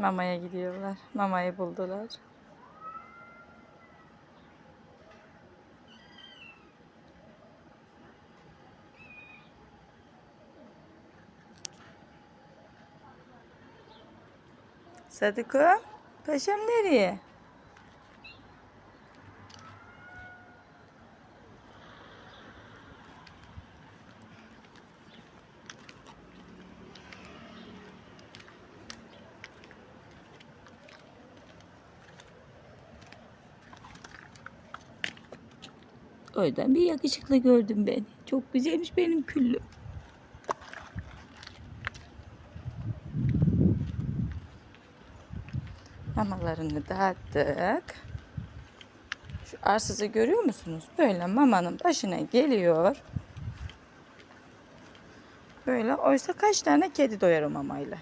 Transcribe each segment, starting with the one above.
Mamaya gidiyorlar. Mamayı buldular. Sadıko, paşam nereye? Oradan bir yakışıklı gördüm ben. Çok güzelmiş benim küllüm. Mamalarını dağıttık. Şu arsızı görüyor musunuz? Böyle mamanın başına geliyor. Böyle oysa kaç tane kedi doyar o mamayla?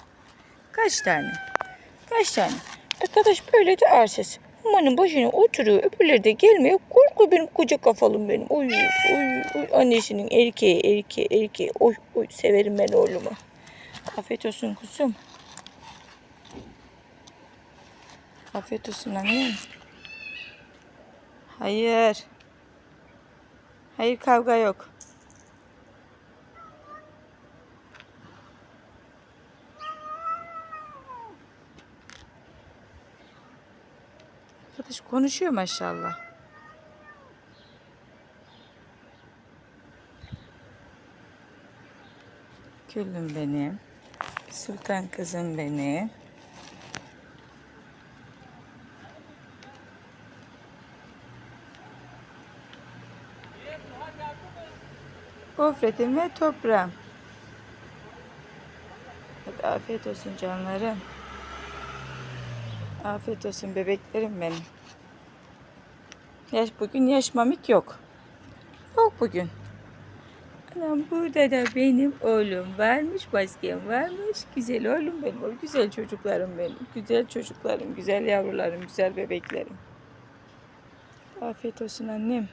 Kaç tane? Kaç tane? Arkadaş böyle de arsız. Mamanın başına oturuyor. Öbürleri de gelmiyor. Korkuyor benim koca kafalım benim. Oy, oy, oy. Annesinin erkeği, erkeği, erkeği. Oy, oy. Severim ben oğlumu. Afiyet olsun kuzum. Afiyet olsun annem. Hayır. Hayır kavga yok. Arkadaş konuşuyor maşallah. Küllüm benim. Sultan kızım benim. Gofretim ve toprağım. Hadi afiyet olsun canlarım. Afiyet olsun bebeklerim benim. Yaş bugün yaş mamik yok. Yok bugün. Anam burada da benim oğlum varmış, başkan varmış. Güzel oğlum benim, o güzel çocuklarım benim. Güzel çocuklarım, güzel yavrularım, güzel bebeklerim. Afiyet olsun annem.